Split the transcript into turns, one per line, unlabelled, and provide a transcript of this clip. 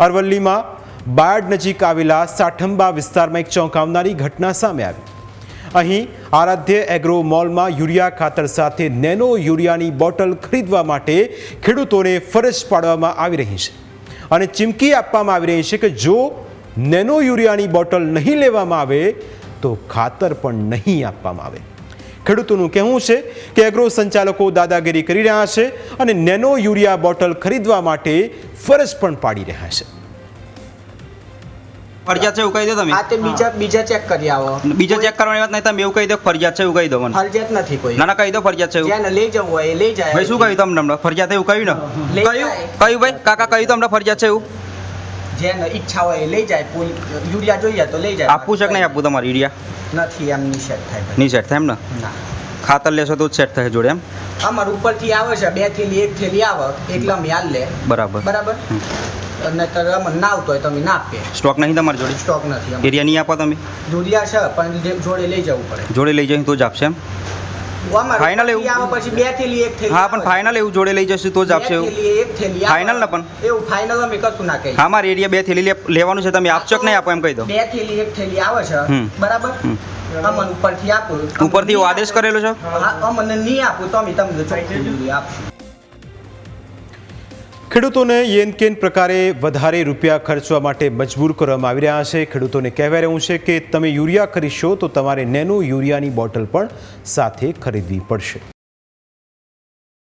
અરવલ્લીમાં બાયડ નજીક આવેલા સાઠંબા વિસ્તારમાં એક ચોંકાવનારી ઘટના સામે આવી. અહીં આરાધ્ય એગ્રો મોલમાં યુરિયા ખાતર સાથે નેનો યુરિયાની બોટલ ખરીદવા માટે ખેડૂતોને ફરજ પાડવામાં આવી રહી છે અને ચીમકી આપવામાં આવી રહી છે કે જો નેનો યુરિયાની બોટલ નહીં લેવામાં આવે તો ખાતર પણ નહીં આપવામાં આવે. ખેડૂતોનું કહેવું છે કે એગ્રો સંચાલકો દાદાગીરી કરી રહ્યા છે અને નેનો યુરિયા બોટલ ખરીદવા માટે ફરજ પણ પાડી રહ્યા છે.
ફરજિયાત છે એવું કહી દો તમે?
આ તે બીજા બીજા ચેક કરી આવો.
બીજા ચેક કરવાની વાત નહીં તમે એવું કહી દો ફરજિયાત છે એવું કહી દો મને.
ફરજિયાત નથી કોઈ.
ના ના કહી દો ફરજિયાત છે એવું.
લઈ જવું હોય લઈ જાય.
ભાઈ શું કહ્યું તમને હમણાં? ફરજિયાત એવું કહ્યું ને? કહ્યું? કહ્યું ભાઈ? કાકા કહ્યું તમને ફરજિયાત છે એવું?
જેને ઈચ્છા હોય એ લઈ જાય પુલ યુરિયા જોઈએ તો લઈ જાય.
આપવું છે કે નહીં આપવું તમારે યુરિયા?
નથી એમ નહીં સેટ થાય.
નહીં સેટ થાય એમ ને?
ના.
ખાતર લેશો તો જ સેટ થશે જોડે એમ?
અમાર ઉપરથી આવે છે બે થેલી એક થેલી આવે એકલા હાલ લે.
બરાબર.
બરાબર? અને અમને ના આવતો હોય તો અમે ના આપીએ.
સ્ટોક નહીં તમારી જોડે?
સ્ટોક નથી.
એરિયા નહીં આપો તમે?
યુરિયા છે પણ જોડે લઈ જવું પડે.
જોડે લઈ જાય તો જ આપશે એમ?
ઉપરથી
એવું?
પછી બે થેલી એક થેલી
હા પણ ફાઇનલ એવું જોડે લઈ જશું તો જ આપશે એવું.
એક થેલી
ફાઇનલ ને પણ?
એવું ફાઇનલ અમે કશું ના કહીએ.
હા મારે એરિયા બે થેલી લેવાનું છે તમે આપશો કે નહીં આપો એમ કહી દો
બે થેલી એક થેલી આવે છે. બરાબર? અમન ઉપરથી આપો.
ઉપરથી આદેશ કરેલો છે?
હા અમને નહીં આપું તો અમે તમને ચોખ્ખું આપશું.
ખેડૂતોને યેન કેન પ્રકારે વધારે રૂપિયા ખર્ચવા માટે મજબૂર કરવામાં આવી રહ્યા છે. ખેડૂતોને કહેવાય રહ્યું છે કે તમે યુરિયા ખરીદશો તો તમારે નેનો યુરિયાની બોટલ પણ સાથે ખરીદવી પડશે.